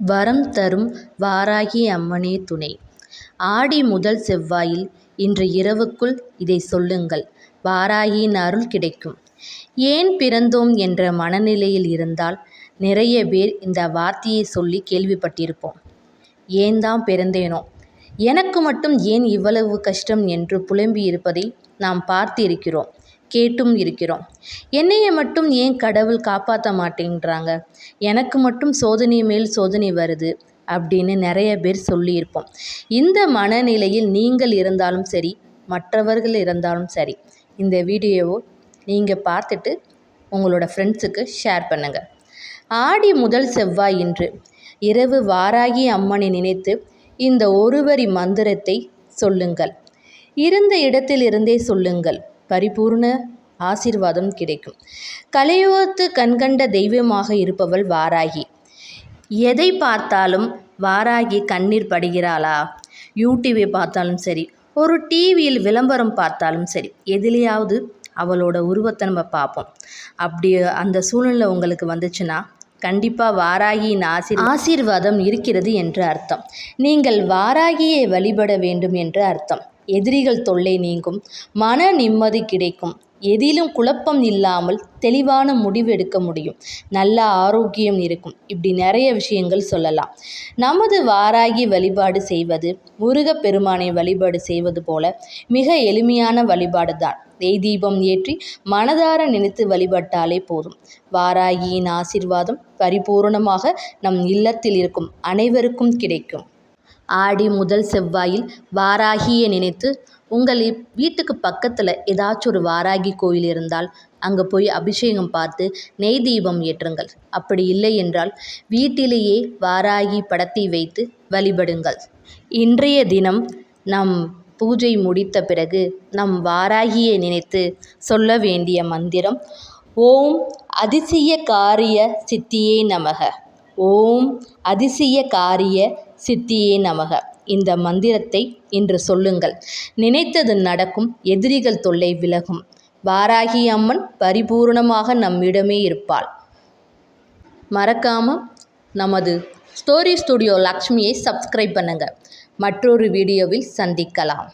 வரம் தரும் வாராகி அம்மனே துணை. ஆடி முதல் செவ்வாயில் இன்று இரவுக்குள் இதை சொல்லுங்கள். வாராகியின் அருள் கிடைக்கும். ஏன் பிறந்தோம் என்ற மனநிலையில் இருந்தால் நிறைய பேர் இந்த வார்த்தையை சொல்லி கேள்விப்பட்டிருப்போம். ஏன் தான் பிறந்தேனோ? எனக்கு மட்டும் ஏன் இவ்வளவு கஷ்டம் என்று புலம்பி இருப்பதை நாம் பார்த்து இருக்கிறோம் கேட்டும் இருக்கிறோம். என்னையை மட்டும் ஏன் கடவுள் காப்பாற்ற மாட்டேங்கிறாங்க எனக்கு மட்டும் சோதனை மேல் சோதனை வருது அப்படின்னு நிறைய பேர் சொல்லியிருப்போம். இந்த மனநிலையில் நீங்கள் இருந்தாலும் சரி மற்றவர்கள் இருந்தாலும் சரி இந்த வீடியோவை நீங்கள் பார்த்துட்டு உங்களோட ஃப்ரெண்ட்ஸுக்கு ஷேர் பண்ணுங்கள் ஆடி முதல் செவ்வாய் இன்று இரவு வாராகி அம்மனை நினைத்து இந்த ஒருவரி மந்திரத்தை சொல்லுங்கள். இருந்த இடத்திலிருந்தே சொல்லுங்கள். பரிபூர்ண ஆசீர்வாதம் கிடைக்கும். கலையோத்து கண்கண்ட தெய்வமாக இருப்பவள் வாராகி. எதை பார்த்தாலும் வாராகி கண்ணீர் படுகிறாளா? யூடியூபை பார்த்தாலும் சரி ஒரு டிவியில் விளம்பரம் பார்த்தாலும் சரி எதிலையாவது அவளோட உருவத்தை நம்ம பார்ப்போம். அப்படி அந்த சூழ்நிலை உங்களுக்கு வந்துச்சுன்னா கண்டிப்பாக வாராகியின் ஆசி ஆசீர்வாதம் இருக்கிறது என்று அர்த்தம். நீங்கள் வாராகியை வழிபட வேண்டும் என்று அர்த்தம். எதிரிகள் தொல்லை நீங்கும் மன நிம்மதி கிடைக்கும். எதிலும் குழப்பம் இல்லாமல் தெளிவான முடிவு எடுக்க முடியும். நல்ல ஆரோக்கியம் இருக்கும். இப்படி நிறைய விஷயங்கள் சொல்லலாம். நமது வாராகி வழிபாடு செய்வது முருகப்பெருமானை வழிபாடு செய்வது போல மிக எளிமையான வழிபாடு தான். நெய் தீபம் ஏற்றி மனதார நினைத்து வழிபட்டாலே போதும். வாராகியின் ஆசிர்வாதம் பரிபூர்ணமாக நம் இல்லத்தில் இருக்கும் அனைவருக்கும் கிடைக்கும். ஆடி முதல் செவ்வாயில் வாராகியை நினைத்து உங்கள் வீட்டுக்கு பக்கத்தில் ஏதாச்சும் ஒரு வாராகி கோயில் இருந்தால் அங்கே போய் அபிஷேகம் பார்த்து நெய் தீபம் ஏற்றுங்கள். அப்படி இல்லை என்றால் வீட்டிலேயே வாராகி படத்தை வைத்து வழிபடுங்கள். இன்றைய தினம் நம் பூஜை முடித்த பிறகு நம் வாராகியை நினைத்து சொல்ல வேண்டிய மந்திரம் ஓம் அதிசய காரிய சித்தியே நமக. ஓம் அதிசய காரிய சித்தியே நமக. இந்த மந்திரத்தை இன்று சொல்லுங்கள். நினைத்தது நடக்கும் எதிரிகள் தொல்லை விலகும். வாராகி அம்மன் பரிபூர்ணமாக நம்மிடமே இருப்பாள். மறக்காமல் நமது ஸ்டோரி ஸ்டுடியோ லக்ஷ்மியை சப்ஸ்கிரைப் பண்ணுங்கள் மற்றொரு வீடியோவில் சந்திக்கலாம்.